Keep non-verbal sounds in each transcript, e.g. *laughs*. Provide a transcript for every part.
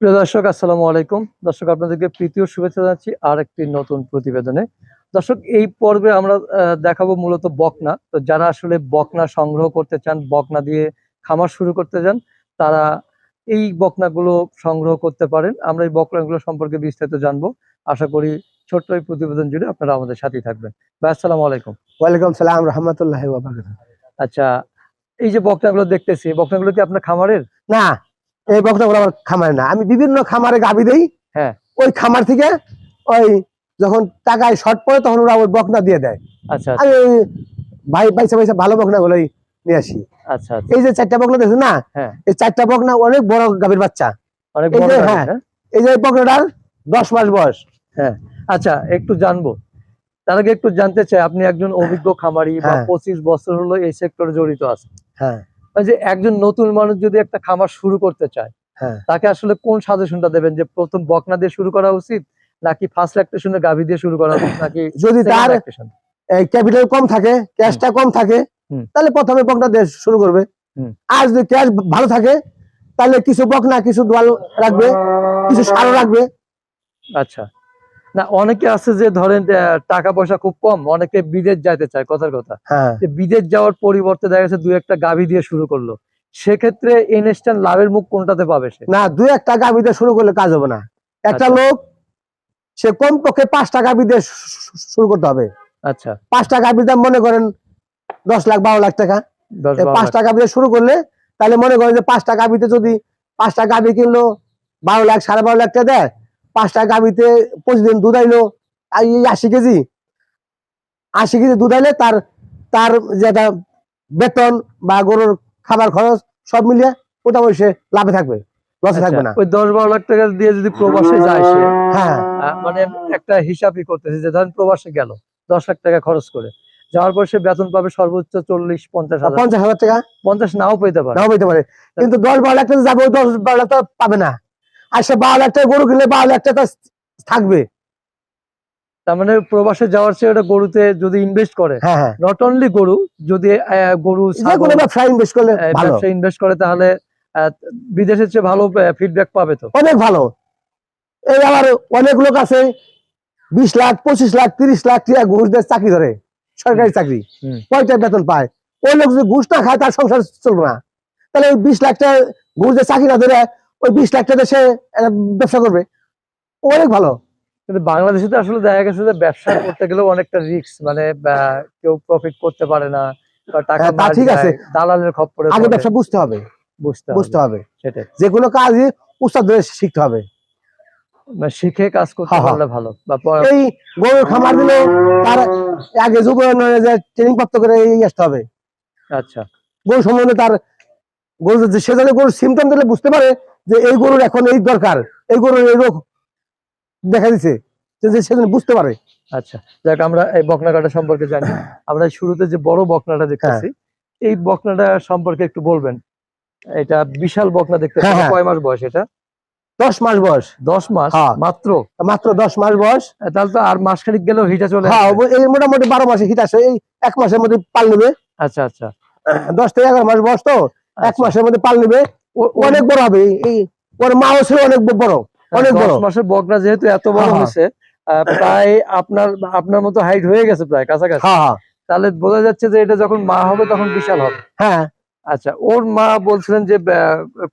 প্রিয় দর্শক আসসালামু আলাইকুম। দর্শক আপনাদেরকে প্রীতীয় শুভেচ্ছা জানাচ্ছি আর একটি নতুন প্রতিবেদনে। দর্শক এই পর্বে আমরা দেখাবো মূলত বকনা। তো যারা আসলে বকনা সংগ্রহ করতে চান বকনা দিয়ে খামার শুরু করতে চান তারা এই বকনাগুলো সংগ্রহ করতে পারেন। আমরা এই বকনাগুলো সম্পর্কে বিস্তারিত জানব। আশা করি ছোট্ট এই প্রতিবেদন জুড়ে আপনারা আমাদের সাথেই থাকবেন। ভাই আসসালামু আলাইকুম। ওয়ালাইকুম সালাম রহমতুল্লাহ আচ্ছা এই যে বকনাগুলো দেখতেছি বকনাগুলো কি আপনার খামারের? না এই বকনাগুলো আমার খামারে না আমি বিভিন্ন খামারে গাবি দেই। হ্যাঁ। ওই খামার থেকে ওই যখন টাকায় শর্ট পড়ে তখন ওরা ওই বকনা দিয়ে দেয়। আচ্ছা আমি ওই ভাই পয়সা পয়সা ভালো বকনা গুলোই নিয়ে আসি। আচ্ছা আচ্ছা। এই যে চারটা বকনা দেখছেন না? হ্যাঁ। এই চারটা বকনা অনেক বড় গাভীর বাচ্চা। অনেক বড় হ্যাঁ। হ্যাঁ? এই যে বকনাটার দশ মাস বয়স। হ্যাঁ। আচ্ছা একটু জানব। তার আগে একটু জানতে চাই আপনি একজন অভিজ্ঞ খামারি বা হ্যাঁ। পঁচিশ বছর হলো এই সেক্টরে জড়িত আছে হ্যাঁ। যে একজন নতুন মানুষ যদি একটা খামার শুরু করতে চায় হ্যাঁ। তাকে আসলে কোন সাজেশনটা দেবেন? যে প্রথম বকনা দিয়ে শুরু করা উচিত নাকি ফার্স্ট ল্যাকটেশনে গাভী দিয়ে শুরু করা উচিত নাকি *laughs* যদি তার ক্যাপিটাল কম থাকে ক্যাশটা কম থাকে। তাহলে প্রথমে বকনা দিয়ে শুরু করবে। আর যদি ক্যাশ ভালো থাকে তাহলে কিছু বকনা কিছু দোয়াল রাখবে কিছু সারও রাখবে। আচ্ছা। না অনেকে আছে যে ধরেন টাকা পয়সা খুব কম অনেকে বিদেশ যাইতে চায় কথার কথা। হ্যাঁ। বিদেশ যাওয়ার পরিবর্তে দেখা যাচ্ছে দুই একটা গাভী দিয়ে শুরু করল। সেক্ষেত্রে ইনস্ট্যান্ট লাভের মুখ কোনটাতে পাবে সে? না দুই একটা গাভি দিয়ে শুরু করলে কাজ হবে না। একটা আচ্ছা। লোক সে কম পক্ষে পাঁচটা গাভি দিয়ে শুরু করতে হবে। আচ্ছা। পাঁচটা গাভির দাম মনে করেন দশ লাখ বারো লাখ টাকা। পাঁচটা গাভি দিয়ে শুরু করলে তাহলে মনে করেন যে পাঁচটা গাভিতে যদি পাঁচটা গাভি কিনলো বারো লাখ সাড়ে বারো লাখ টাকা দেয় পাঁচটা গাভিতে প্রতিদিন দুধ আইলো আশি কেজি। আশি কেজি দুধ আইলে তার তার যেটা বেতন বা গরুর খাবার খরচ সব মিলিয়ে মোটামুটি সে লাভে থাকবে লসে থাকবে না। আচ্ছা, ওই দশ বারো লাখ টাকা দিয়ে যদি প্রবাসে যায় সে হ্যাঁ। মানে একটা হিসাবই করতেছে যে ধরেন প্রবাসে গেল দশ লাখ টাকা খরচ করে যাওয়ার পর সে বেতন পাবে সর্বোচ্চ চল্লিশ পঞ্চাশ হাজার। পঞ্চাশ হাজার টাকা? পঞ্চাশ নাও পেতে পারে। নাও পেতে পারে। কিন্তু দশ বারো লাখ টাকা যাবে ওই দশ বারো লাখ টাকা পাবে না। আর সে বারো লাখ টাকা গরু কিনলে বারো লাখ টাকা থাকবে। তার মানে প্রবাসে যাওয়ার চেয়ে ওটা গরুতে যদি ইনভেস্ট করে হ্যাঁ হ্যাঁ। নট অনলি গরু যদি গরু ইনভেস্ট করলে ভালো। ব্যবসা ইনভেস্ট করে তাহলে বিদেশের চেয়ে ভালো ফিডব্যাক পাবে তো। অনেক ভালো। এই আবার অনেক লোক আছে বিশ লাখ পঁচিশ লাখ তিরিশ লাখ টাকা ঘুষ দিয়ে চাকরি ধরে সরকারি চাকরি। কয়টা বেতন পায়। ওই লোক যদি ঘুষ না খায় তার সংসার চলবে না। তাহলে ওই বিশ লাখ টাকা ঘুষ দিয়ে চাকরি না ধরে ওই বিশ লাখ টাকা সে ব্যবসা করবে। অনেক ভালো। কিন্তু বাংলাদেশে তো আসলে দেখা গেছে যে ব্যবসা *laughs* করতে গেলেও অনেকটা রিস্ক মানে কেউ প্রফিট করতে পারে না টাকা হ্যাঁ, ঠিক আছে। দালালের খপ্পরে আগে ব্যবসা বুঝতে হবে। বুঝতে বুঝতে হবে। সেটাই। যে কোনো কাজই উস্তাদ শিখতে হবে। মানে শিখে কাজ করতে হ্যাঁ, হ্যাঁ। পারলে ভালো বা এই গরুর খামার দিলে তার আগে যুব যে ট্রেনিং প্রাপ্ত করে আসতে হবে। আচ্ছা। গরু সম্বন্ধে তার গরু সে গরুর সিমটম দিলে বুঝতে পারে যে এই গরুর এখন এই দরকার এই গরুর এই রোগ দেখা দিছে যে- যে বুঝতে পারে। আচ্ছা যাক আমরা এই বকনা কাটা সম্পর্কে জানি। আমরা শুরুতে যে বড় বকনাটা দেখতেছি হ্যাঁ। এই বকনাটা সম্পর্কে একটু বলবেন। এটা বিশাল বকনা দেখতে হ্যাঁ, হ্যাঁ। কয় মাস বয়স এটা? দশ মাস বয়স। দশ মাস? হ্যাঁ। মাত্র? মাত্র দশ মাস বয়স। তাহলে তো আর মাস খানিক গেলেও হিটা চলে হ্যাঁ এই মোটামুটি বারো মাসে হিট আসে। এই এক মাসের মধ্যে পাল নেবে। আচ্ছা আচ্ছা। দশ থেকে এগারো মাস বয়স তো। এক আচ্ছা। মাসের মধ্যে পাল নেবে। অনেক বড় হবে এই- ওর মা ছিল অনেক বড় অনেক বড়। মাসের বকরা যেহেতু এত বড় হ্যাঁ, হ্যাঁ। হয়েছে প্রায় আপনার আপনার মতো হাইট হয়ে গেছে প্রায় কাছাকাছি। হ্যাঁ হ্যাঁ। তাহলে বোঝা যাচ্ছে যে এটা যখন মা হবে তখন বিশাল হবে। হ্যাঁ। আচ্ছা ওর মা বলছিলেন যে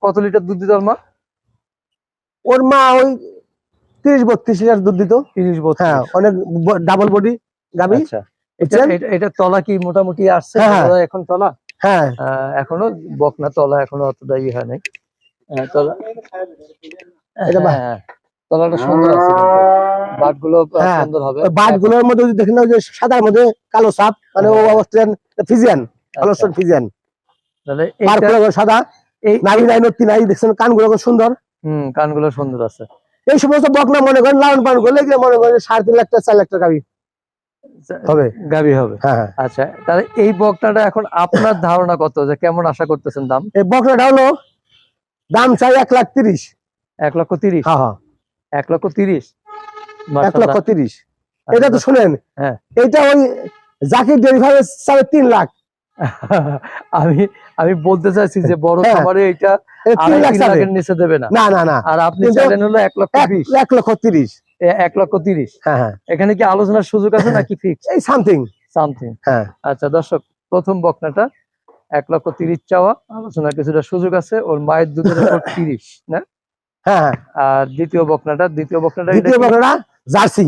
কত লিটার দুধ দিত ওর মা? ওর মা ওই তিরিশ বত্রিশ লিটার দুধ দিত। তিরিশ বছর হ্যাঁ অনেক ডাবল বডি গাবি আচ্ছা এটা এটা- তলা কি মোটামুটি আসছে? হ্যাঁ, হ্যাঁ। এখন তলা? হ্যাঁ। এখনও বকনা তলা এখনও অতটা ইয়ে হয় নাই। তলা হ্যাঁ, তলাটা সুন্দর আছে বাট হ্যাঁ, সুন্দর হবে। মধ্যে যদি দেখেন ওই যে সাদার মধ্যে কালো সাপ মানে ও হ্যাঁ। অস্ট্রেলিয়ান ফিজিয়ান আচ্ছা, ফিজিয়ান। তাহলে সাদা এই নাই নাই দেখছেন কানগুলো সুন্দর। হুম কানগুলো সুন্দর আছে। এই সমস্ত বকনা মনে করেন লালন পালন করলে মনে করেন সাড়ে তিন লাখ টাকা চার লাখ টাকা হবে। গাবি হবে। হ্যাঁ হ্যাঁ। আচ্ছা তাহলে এই বকনাটা এখন আপনার ধারণা কত যে কেমন আশা করতেছেন দাম? এই বকনাটা হলো দাম চাই এক লাখ তিরিশ। এক লক্ষ তিরিশ? হ্যাঁ হ্যাঁ। এক লক্ষ তিরিশ? এক লক্ষ তিরিশ। আচ্ছা, এটা তো শুনেন হ্যাঁ। এটা ওই জাকির ডেলিভারি চাবে তিন লাখ। *laughs* আমি আমি বলতে চাইছি যে বড়। খামারে এটা তিন। লাখের নিচে দেবে না। না না আর আপনি চাইলেন হলো এক লক্ষ এক লক্ষ তিরিশ। এক লক্ষ তিরিশ। হ্যাঁ হ্যাঁ। এখানে কি আলোচনার সুযোগ আছে নাকি ফিক্স এই সামথিং সামথিং হ্যাঁ। আচ্ছা দর্শক প্রথম বকনাটা এক লক্ষ তিরিশ চাওয়া। আলোচনার কিছুটা সুযোগ আছে ওর মায়ের দুধের উপর তিরিশ না? হ্যাঁ হ্যাঁ। আর দ্বিতীয় বকনাটা দ্বিতীয় বকনাটা এটা দ্বিতীয় বকনাটা জার্সি।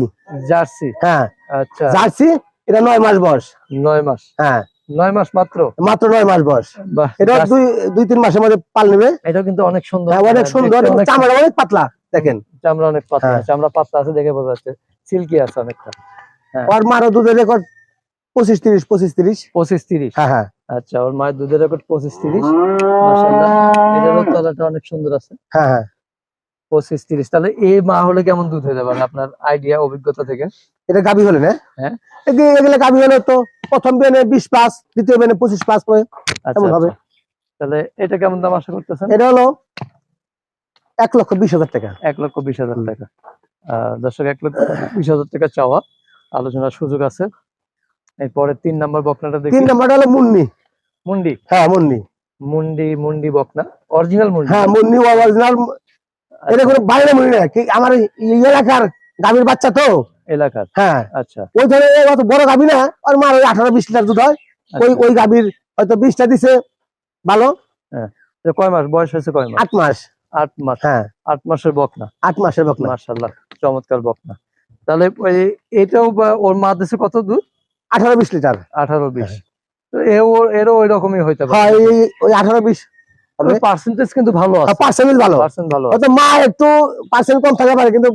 জার্সি। হ্যাঁ। আচ্ছা। জার্সি এটা নয় মাস বয়স। নয় মাস। হ্যাঁ। নয় মাস মাত্র? মাত্র নয় মাস বয়স। এটা দুই দুই তিন মাসের মধ্যে পাল নেবে। এটাও কিন্তু অনেক সুন্দর। হ্যাঁ, অনেক হ্যাঁ, সুন্দর চামড়া অনেক পাতলা। দেখেন? চামড়া অনেক পাতলা হ্যাঁ। চামড়া পাতলা আছে দেখে বোঝা যাচ্ছে। সিল্কি আছে অনেকটা। ওর মারও দুধের রেকর্ড পঁচিশ তিরিশ পঁচিশ তিরিশ। পঁচিশ তিরিশ। হ্যাঁ হ্যাঁ। আচ্ছা ওর মায়ের দুধের রেকর্ড পঁচিশ তিরিশ। এটারও তলাটা অনেক সুন্দর আছে। হ্যাঁ হ্যাঁ। পঁচিশ তিরিশ। তাহলে এই মা হলে কেমন দুধ হয়ে যাবে? আপনার আইডিয়া অভিজ্ঞতা থেকে? এটা গাবি হলে না? হ্যাঁ। এগুলো গাবি হলে তো প্রথম বেনে বিশ পাঁচ দ্বিতীয় বেনে পঁচিশ পাঁচ করে আচ্ছা হবে? আচ্ছা। তাহলে এটা কেমন দাম আশা করতেছেন? এটা হলো এক লক্ষ বিশ হাজার টাকা। এক লক্ষ বিশ হাজার টাকা। দর্শক এক লক্ষ বিশ হাজার টাকা চাওয়া। আলোচনার সুযোগ আছে। এরপরে তিন নাম্বার বকনাটা দেখি। তিন নাম্বারটা হলো মুন্নি মুন্ডি? হ্যাঁ মুন্নি মুন্ডি মুন্ডি বকনা। অরিজিনাল মুন্ডি। হ্যাঁ মুন্নি অরিজিনাল এটা কোনো বাইরে মুন্নি না। কি আমার এই এলাকার গাভীর বাচ্চা তো? এলাকার? হ্যাঁ। আচ্ছা। ওই ধরে অত বড় গাভী না আর মার ওই আঠারো বিশ লিটার দুধ হয়। ওই আচ্ছা। ওই গাভীর হয়তো বিশটা দিছে। ভালো? তো কয় মাস? বয়স হয়েছে কয় মাস? আট মাস। আট মাস হ্যাঁ। আট মাসের বকনা। আট মাসের বকনা। মার্শাল্লাহ চমৎকার বকনা। তাহলে এটাও ওর মা দেশে কত দুধ আঠারো বিশ লিটার। আঠারো বিশ। এও এরও ওই রকমই হইতে হ্যাঁ পারে ওই আঠারো বিশ। পার্সেন্টেজ কিন্তু ভালো আছে। পার্সেন্টেজ ভালো। পার্সেন্ট ভালো আছে। মা একটু পার্সেন্ট কম পারে কিন্তু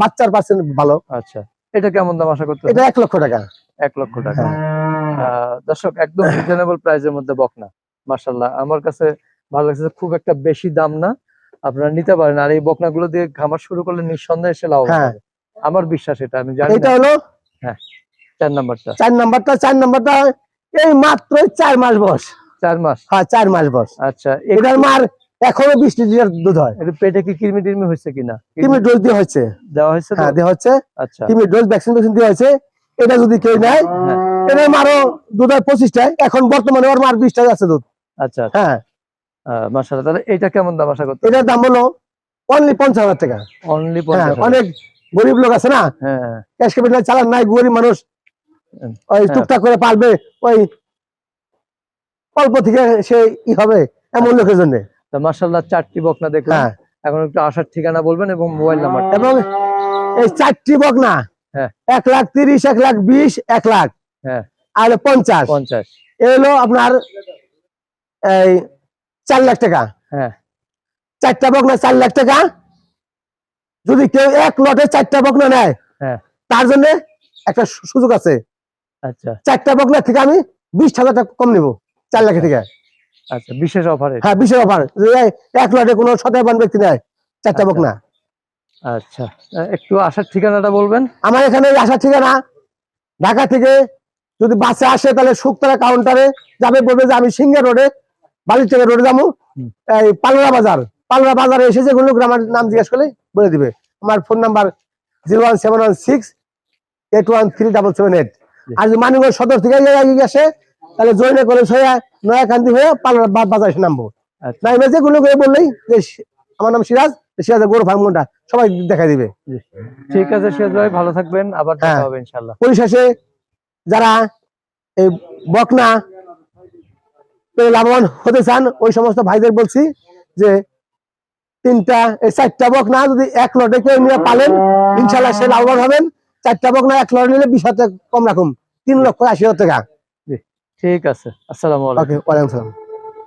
বাচ্চার পার্সেন্ট ভালো। আচ্ছা এটা কেমন দাম আশা করতে এটা এক লক্ষ টাকা। এক লক্ষ টাকা। দর্শক একদম রিজনেবল প্রাইসের মধ্যে বকনা মার্শাল্লাহ আমার কাছে ভালো লাগছে খুব একটা বেশি দাম না। আপনারা নিতে পারেন। আর এই বকনাগুলো দিয়ে খামার শুরু করলে নিঃসন্দেহে সে লাভ হ্যাঁ। হবে। আমার বিশ্বাস এটা আমি জানি এটা হলো চার নাম্বারটা। চার নাম্বারটা চার নাম্বারটা এই মাত্র চার মাস বয়স। চার মাস? হ্যাঁ চার মাস বয়স। আচ্ছা এটার মার এখনও বিশ লিটার দুধ হয়। এটা পেটে কি কৃমি টির্মি হয়েছে কিনা? কিমি ডোজ দিয়ে হচ্ছে দেওয়া হয়েছে হ্যাঁ দেওয়া হচ্ছে আচ্ছা। কিমি ডোজ ভ্যাকসিন ভ্যাকসিন দিয়ে হচ্ছে এটা যদি কেউ নেয় হ্যাঁ, এটার মারও দুধ হয় পঁচিশটায়। এখন বর্তমানে ওর মার বিশটায় আছে দুধ। আচ্ছা। হ্যাঁ। মাসাল্লাহ তাহলে এটা কেমন দাম আশা করতে এটার দাম হলো অনলি পঞ্চাশ হাজার টাকা। অনলি হ্যাঁ অনেক গরিব লোক আছে না? হ্যাঁ হ্যাঁ, ক্যাশ ক্যাপিটাল চালান নাই গরিব মানুষ। ওই। টুকটাক করে পারবে ওই অল্প থেকে সে ই হবে এমন লোকের জন্য। চারটি বকনা দেখলাম। এখন একটু আসার ঠিকানা বলবেন এবং মোবাইল নাম্বার এবং এই চারটি বকনা। এক লাখ তিরিশ এক লাখ বিশ এক লাখ। হ্যাঁ। আর পঞ্চাশ। পঞ্চাশ। এলো আপনার এই চার লাখ টাকা। হ্যাঁ। চারটা বকনা চার লাখ টাকা। যদি কেউ এক লটে চারটা বকনা নেয় হ্যাঁ। তার জন্য একটা সুযোগ আছে। আচ্ছা। চারটা বকনা থেকে আমি বিশ হাজার টাকা কম নেব চার লাখ থেকে। আচ্ছা বিশেষ অফারে হ্যাঁ বিশেষ অফার এক লটে কোনো ব্যক্তি নেয় চারটা আচ্ছা। বকনা আচ্ছা। একটু আসার ঠিকানাটা বলবেন? আমার এখানে আসার ঠিকানা। ঢাকা থেকে যদি বাসে আসে তাহলে শুকতলা কাউন্টারে যাবে বলবে যে আমি সিঙ্গা রোডে বালিরটেকা রোডে যাব। এই পালরা বাজার। পালরা বাজারে এসে যেগুলো আমার নাম জিজ্ঞেস করলে বলে দিবে। আমার phone number zero one seven one six eight one three double seven eight. আর যদি মানিগঞ্জ সদর থেকে আসে তাহলে জয়নে কলেজ হয়ে নয়াকান্দি হয়ে পালরা বাজার এসে নামবো। আচ্ছা। না এবার যেগুলো করে বললেই যে আমার নাম সিরাজ সিরাজের গরু ফার্ম কোনটা সবাই দেখা দিবে। ঠিক আছে সিরাজ ভাই ভালো থাকবেন। আবার দেখা হ্যাঁ। হবে ইনশাল্লাহ পরিশেষে যারা এই বকনা লাভবান হতে চান ওই সমস্ত ভাইদের বলছি যে তিনটা এই চারটা বকনা যদি এক লটে কেউ নিয়ে পালেন ইনশাল্লাহ সে লাভবান হবেন। চারটা বক না এক লটে নিলে বিশ হাজার টাকা কম রাখুন। তিন লক্ষ আশি হাজার টাকা। ঠিক আছে। আসসালাম ওয়ালাইকুম সালাম।